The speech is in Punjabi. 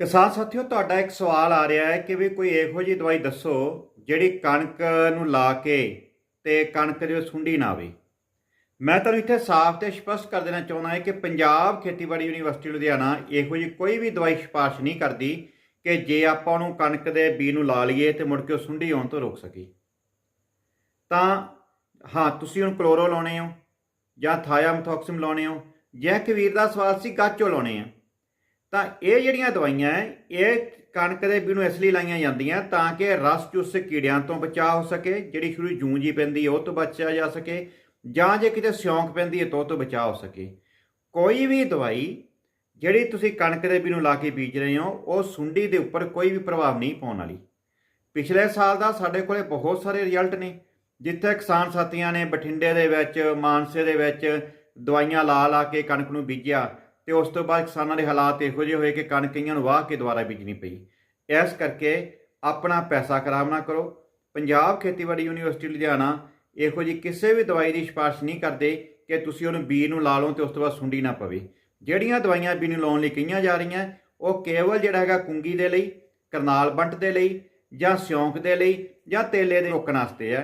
ਕਿਸਾਨ ਸਾਥੀਓ, ਤੁਹਾਡਾ ਇੱਕ ਸਵਾਲ ਆ ਰਿਹਾ ਹੈ ਕਿ ਵੀ ਕੋਈ ਇਹੋ ਜਿਹੀ ਦਵਾਈ ਦੱਸੋ ਜਿਹੜੀ ਕਣਕ ਨੂੰ ਲਾ ਕੇ ਤੇ ਕਣਕ ਦੇ ਸੁੰਡੀ ਨਾ ਆਵੇ। ਮੈਂ ਤੁਹਾਨੂੰ ਇੱਥੇ ਸਾਫ਼ ਤੇ ਸਪਸ਼ਟ ਕਰ ਦੇਣਾ ਚਾਹੁੰਦਾ ਹਾਂ ਕਿ ਪੰਜਾਬ ਖੇਤੀਬਾੜੀ ਯੂਨੀਵਰਸਿਟੀ ਲੁਧਿਆਣਾ ਇਹੋ ਜਿਹੀ ਕੋਈ ਵੀ ਦਵਾਈ ਸਿਫਾਰਿਸ਼ ਨਹੀਂ ਕਰਦੀ ਕਿ ਜੇ ਆਪਾਂ ਉਹਨੂੰ ਕਣਕ ਦੇ ਬੀ ਨੂੰ ਲਾ ਲਈਏ ਤੇ ਮੁੜ ਕੇ ਉਹ ਸੁੰਡੀ ਆਉਣ ਤੋਂ ਰੋਕ ਸਕੀ। ਤਾਂ ਹਾਂ, ਤੁਸੀਂ ਹੁਣ ਕਲੋਰੋ ਲਾਉਣੇ ਹੋ ਜਾਂ ਥਾਇਆਮਥੋਕਸਿਮ ਲਾਉਣੇ ਹੋ ਜਾਂ ਕਿ ਦਾ ਸਵਾਲ ਸੀ, ਗਾਚੋ ਲਾਉਣੇ ਆ। ਤਾਂ ਇਹ ਜਿਹੜੀਆਂ ਦਵਾਈਆਂ ਇਹ ਕਣਕ ਦੇ ਬੀ ਨੂੰ ਇਸ ਲਈ ਲਾਈਆਂ ਜਾਂਦੀਆਂ ਤਾਂ ਕਿ ਰਸ ਚੂਸ ਕੀੜਿਆਂ ਤੋਂ ਬਚਾਅ ਹੋ ਸਕੇ, ਜਿਹੜੀ ਸ਼ੁਰੂ ਜੂੰਜੀ ਪੈਂਦੀ ਉਹ ਤੋਂ ਬਚਿਆ ਜਾ ਸਕੇ, ਜਾਂ ਜੇ ਕਿਤੇ ਸਿਉਂਕ ਪੈਂਦੀ ਹੈ ਤਾਂ ਉਹ ਤੋਂ ਬਚਾਅ ਹੋ ਸਕੇ। ਕੋਈ ਵੀ ਦਵਾਈ ਜਿਹੜੀ ਤੁਸੀਂ ਕਣਕ ਦੇ ਬੀ ਨੂੰ ਲਾ ਕੇ ਬੀਜ ਰਹੇ ਹੋ, ਉਹ ਸੁੰਡੀ ਦੇ ਉੱਪਰ ਕੋਈ ਵੀ ਪ੍ਰਭਾਵ ਨਹੀਂ ਪਾਉਣ ਵਾਲੀ। ਪਿਛਲੇ ਸਾਲ ਦਾ ਸਾਡੇ ਕੋਲੇ ਬਹੁਤ ਸਾਰੇ ਰਿਜ਼ਲਟ ਨੇ, ਜਿੱਥੇ ਕਿਸਾਨ ਸਾਥੀਆਂ ਨੇ ਬਠਿੰਡੇ ਦੇ ਵਿੱਚ, ਮਾਨਸੇ ਦੇ ਵਿੱਚ ਦਵਾਈਆਂ ਲਾ ਲਾ ਕੇ ਕਣਕ ਨੂੰ ਬੀਜਿਆ ਤੇ ਉਸ ਤੋਂ ਬਾਅਦ ਕਿਸਾਨਾਂ ਦੇ ਹਾਲਾਤ ਇਹੋ ਜਿਹੇ ਹੋਏ ਕਿ ਕਣਕ ਕਈਆਂ ਨੂੰ ਵਾਹ ਕੇ ਦੁਬਾਰਾ ਬੀਜਣੀ ਪਈ। ਇਸ ਕਰਕੇ ਆਪਣਾ ਪੈਸਾ ਖਰਾਬ ਨਾ ਕਰੋ। ਪੰਜਾਬ ਖੇਤੀਬਾੜੀ ਯੂਨੀਵਰਸਿਟੀ ਲੁਧਿਆਣਾ ਇਹੋ ਜਿਹੀ ਕਿਸੇ ਵੀ ਦਵਾਈ ਦੀ ਸਿਫਾਰਿਸ਼ ਨਹੀਂ ਕਰਦੇ ਕਿ ਤੁਸੀਂ ਉਹਨੂੰ ਬੀਜ ਨੂੰ ਲਾ ਲਓ ਤੇ ਉਸ ਤੋਂ ਬਾਅਦ ਸੁੰਡੀ ਨਾ ਪਵੇ। ਜਿਹੜੀਆਂ ਦਵਾਈਆਂ ਬੀਜ ਨੂੰ ਲਾਉਣ ਲਈ ਕਹੀਆਂ ਜਾ ਰਹੀਆਂ, ਉਹ ਕੇਵਲ ਜਿਹੜਾ ਹੈਗਾ ਕੁੰਗੀ ਦੇ ਲਈ, ਕਰਨਾਲ ਬੰਟ ਦੇ ਲਈ ਜਾਂ ਸਿਉਂਕ ਦੇ ਲਈ ਜਾਂ ਤੇਲੇ ਦੇ ਰੋਕਣ ਵਾਸਤੇ ਹੈ।